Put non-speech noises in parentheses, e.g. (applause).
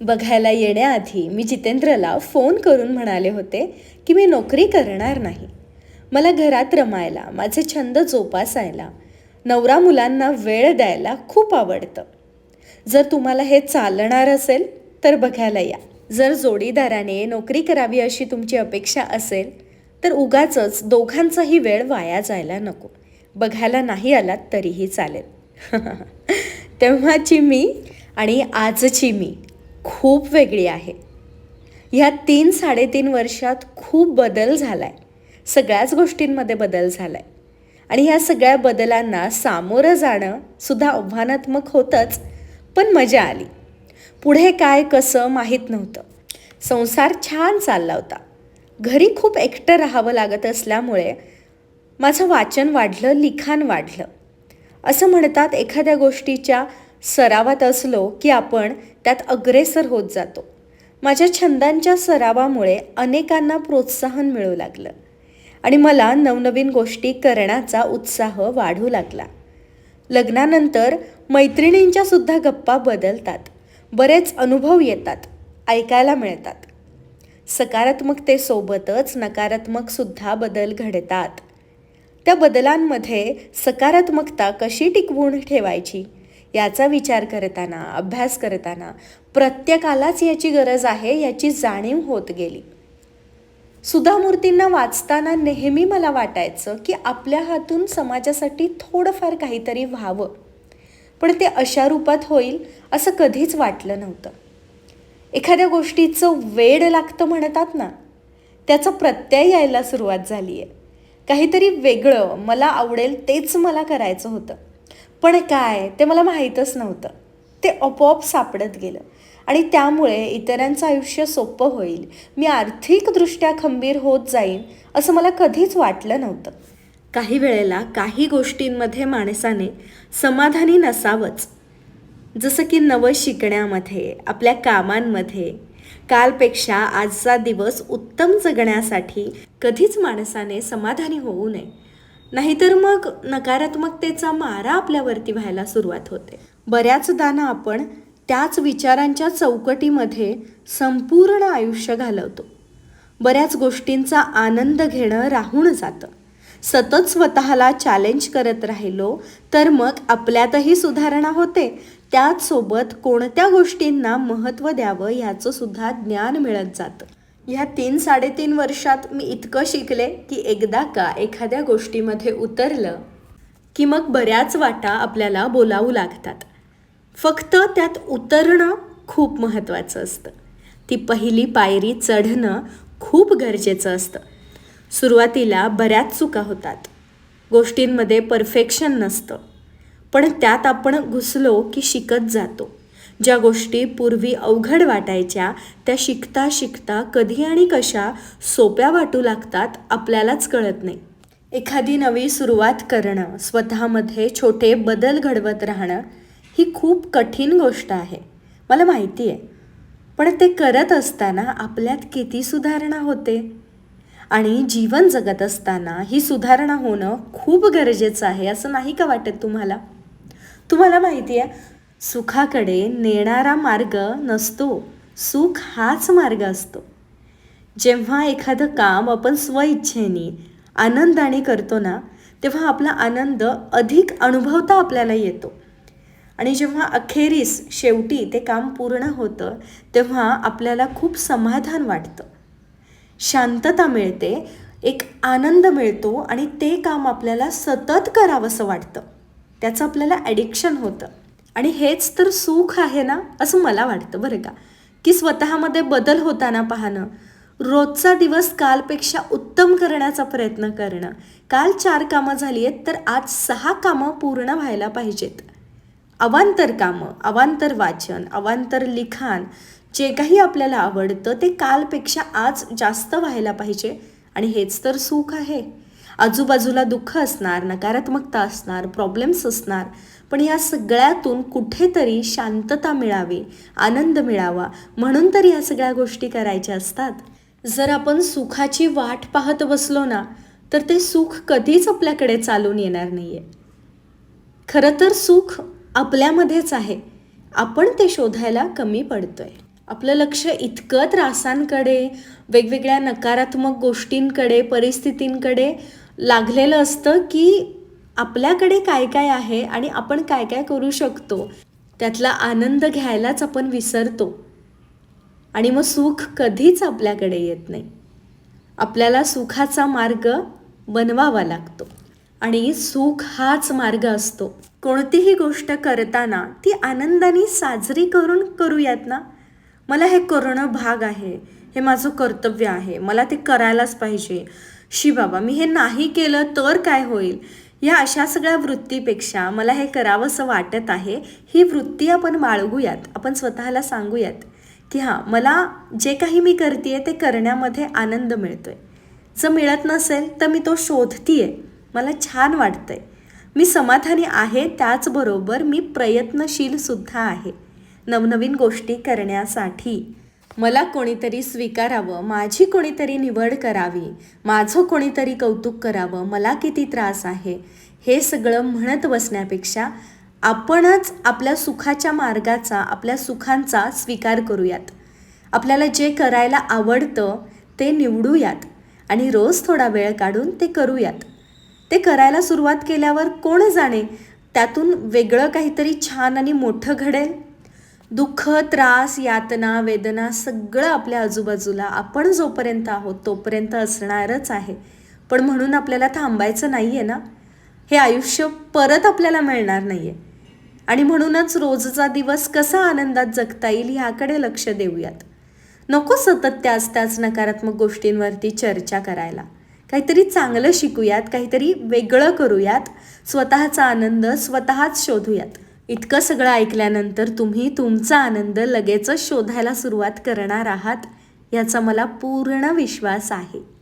बघायला येण्याआधी मी जितेंद्रला फोन करून म्हणाले होते की मी नोकरी करणार नाही. मला घरात रमायला माझे छंद जोपासायला नवरा मुलांना वेळ द्यायला खूप आवडतं. जर तुम्हाला हे चालणार असेल तर बघायला या. जर जोडीदाराने नोकरी करावी अशी तुमची अपेक्षा असेल तर उगाचच दोघांचाही वेळ वाया जायला नको. बघायला नाही आलात तरीही चालेल. (laughs) तेव्हाची मी आणि आजची मी खूप वेगळी आहे. ह्या तीन साडेतीन वर्षात खूप बदल झाला आहे सगळ्याच गोष्टींमध्ये बदल झाला आहे आणि ह्या सगळ्या बदलांना सामोरं जाणं सुद्धा आव्हानात्मक होतंच पण मजा आली. पुढे काय कसं माहीत नव्हतं. संसार छान चालला होता. घरी खूप एकटं राहावं लागत असल्यामुळे माझं वाचन वाढलं लिखाण वाढलं. असं म्हणतात एखाद्या गोष्टीच्या सरावात असलो की आपण त्यात अग्रेसर होत जातो. माझ्या छंदांच्या सरावामुळे अनेकांना प्रोत्साहन मिळू लागलं. आणि मला नवनवीन गोष्टी करण्याचा उत्साह वाढू लागला. लग्नानंतर मैत्रिणींच्या सुद्धा गप्पा बदलतात. बरेच अनुभव येतात. ऐकायला मिळतात. सकारात्मकतेसोबतच नकारात्मकसुद्धा बदल घडतात. त्या बदलांमध्ये सकारात्मकता कशी टिकवून ठेवायची? याचा विचार करताना अभ्यास करताना प्रत्येकालाच याची गरज आहे याची जाणीव होत गेली. सुधामूर्तींना वाचताना नेहमी मला वाटायचं की आपल्या हातून समाजासाठी थोडंफार काहीतरी व्हावं. पण ते अशा रूपात होईल असं कधीच वाटलं नव्हतं. एखाद्या गोष्टीचं वेड लागतं म्हणतात ना त्याचा प्रत्यय यायला सुरुवात झाली आहे काहीतरी वेगळं मला आवडेल तेच मला करायचं होतं. पण काय ते मला माहीतच नव्हतं. ते आपोआप सापडत गेलं. आणि त्यामुळे इतरांचं आयुष्य सोपं होईल. मी आर्थिकदृष्ट्या खंबीर होत जाईन असं मला कधीच वाटलं नव्हतं. काही वेळेला काही गोष्टींमध्ये माणसाने समाधानी नसावंच. जसं की नवं शिकण्यामध्ये आपल्या कामांमध्ये. कालपेक्षा आजचा दिवस उत्तम जगण्यासाठी कधीच माणसाने समाधानी होऊ नये. नाहीतर मग नकारात्मकतेचा मारा आपल्यावरती व्हायला सुरुवात होते. बऱ्याचदा ना आपण त्याच विचारांच्या चौकटीमध्ये संपूर्ण आयुष्य घालवतो. बऱ्याच गोष्टींचा आनंद घेणं राहून जातं. सतत स्वतःला चॅलेंज करत राहिलो तर मग आपल्यातही सुधारणा होते. त्याचसोबत कोणत्या गोष्टींना महत्त्व द्यावं याचं सुद्धा ज्ञान मिळत जातं. ह्या तीन साडेतीन वर्षात मी इतकं शिकले की एकदा का एखाद्या गोष्टीमध्ये उतरलं की मग बऱ्याच वाटा आपल्याला बोलावू लागतात. फक्त त्यात उतरणं खूप महत्त्वाचं असतं. ती पहिली पायरी चढणं खूप गरजेचं असतं. सुरुवातीला बऱ्याच चुका होतात. गोष्टींमध्ये परफेक्शन नसतं. पण त्यात आपण घुसलो की शिकत जातो. ज्या गोष्टी पूर्वी अवघड वाटायच्या त्या शिकता शिकता कधी आणि कशा सोप्या वाटू लागतात आपल्यालाच कळत नाही. एखादी नवी सुरुवात करणं स्वतःमध्ये छोटे बदल घडवत राहणं ही खूप कठीण गोष्ट आहे. मला माहिती आहे. पण ते करत असताना आपल्यात किती सुधारणा होते? आणि जीवन जगत असताना ही सुधारणा होणं खूप गरजेचं आहे असं नाही का वाटत तुम्हाला? तुम्हाला माहिती आहे सुखाकडे नेणारा मार्ग नसतो. सुख हाच मार्ग असतो. जेव्हा एखादं काम आपण स्वइच्छेने आनंदाने करतो ना तेव्हा आपला आनंद अधिक अनुभवता आपल्याला येतो. आणि जेव्हा अखेरीस शेवटी ते काम पूर्ण होतं तेव्हा आपल्याला खूप समाधान वाटतं. शांतता मिळते एक आनंद मिळतो आणि ते काम आपल्याला सतत करावंसं वाटतं. त्याचं आपल्याला ॲडिक्शन होतं. आणि हेच तर सुख आहे ना असं मला वाटतं बरं का. की स्वतःमध्ये बदल होताना पाहणं रोजचा दिवस कालपेक्षा उत्तम करण्याचा प्रयत्न करणं. काल चार कामं झाली आहेत तर आज सहा कामं पूर्ण व्हायला पाहिजेत. अवांतर कामं अवांतर वाचन अवांतर लिखाण जे काही आपल्याला आवडतं ते कालपेक्षा आज जास्त व्हायला पाहिजे. आणि हेच तर सुख आहे. आजूबाजूला दुःख असणार नकारात्मकता असणार प्रॉब्लेम्स असणार पण या सगळ्यातून कुठेतरी शांतता मिळावी आनंद मिळावा म्हणून तर या सगळ्या गोष्टी करायच्या असतात. जर आपण सुखाची वाट पाहत बसलो ना तर ते सुख कधीच आपल्याकडे चालून येणार नाही आहे खरं तर सुख आपल्यामध्येच आहे. आपण ते शोधायला कमी पडतोय. आपलं लक्ष इतकं त्रासांकडे वेगवेगळ्या नकारात्मक गोष्टींकडे परिस्थितींकडे लागलेलं असतं की आपल्याकडे काय काय आहे आणि आपण काय काय करू शकतो. त्यातला आनंद घ्यायलाच आपण विसरतो. आणि मग सुख कधीच आपल्याकडे येत नाही. आपल्याला सुखाचा मार्ग बनवावा लागतो. आणि सुख हाच मार्ग असतो. कोणतीही गोष्ट करताना ती आनंदाने साजरी करून करूयात ना? मला हे करणं भाग आहे. हे माझं कर्तव्य आहे. मला ते करायलाच पाहिजे. शी बाबा मी हे नाही केलं तर काय होईल? या अशा सगळ्या वृत्तीपेक्षा मला हे करावंसं वाटत आहे. ही वृत्ती आपण बाळगूयात. आपण स्वतःला सांगूयात की हां मला जे काही मी करते ते करण्यामध्ये आनंद मिळतोय. जर मिळत नसेल तर मी तो शोधतीये. मला छान वाटतंय. मी समाधानी आहे त्याचबरोबर मी प्रयत्नशील सुद्धा आहे. नवनवीन गोष्टी करण्यासाठी. मला कोणीतरी स्वीकारावं माझी कोणीतरी निवड करावी माझं कोणीतरी कौतुक करावं मला किती त्रास आहे हे सगळं म्हणत बसण्यापेक्षा आपणच आपल्या सुखाच्या मार्गाचा आपल्या सुखांचा स्वीकार करूयात. आपल्याला जे करायला आवडतं ते निवडूयात आणि रोज थोडा वेळ काढून ते करूयात. ते करायला सुरुवात केल्यावर कोण जाणे? त्यातून वेगळं काहीतरी छान आणि मोठं घडेल? दुःख त्रास यातना वेदना सगळं आपल्या आजूबाजूला आपण जोपर्यंत आहोत तोपर्यंत असणारच आहे. पण म्हणून आपल्याला थांबायचं नाही आहे ना? हे आयुष्य परत आपल्याला मिळणार नाही आहे आणि म्हणूनच रोजचा दिवस कसा आनंदात जगता येईल ह्याकडे लक्ष देऊयात. नको सतत त्याच त्याच नकारात्मक गोष्टींवरती चर्चा करायला. काहीतरी चांगलं शिकूयात काहीतरी वेगळं करूयात. स्वतःचा आनंद स्वतःच शोधूयात. इतकं सगळं ऐकल्यानंतर तुम्ही तुमचा आनंद लगेचच शोधायला सुरुवात करणार आहात याचा मला पूर्ण विश्वास आहे.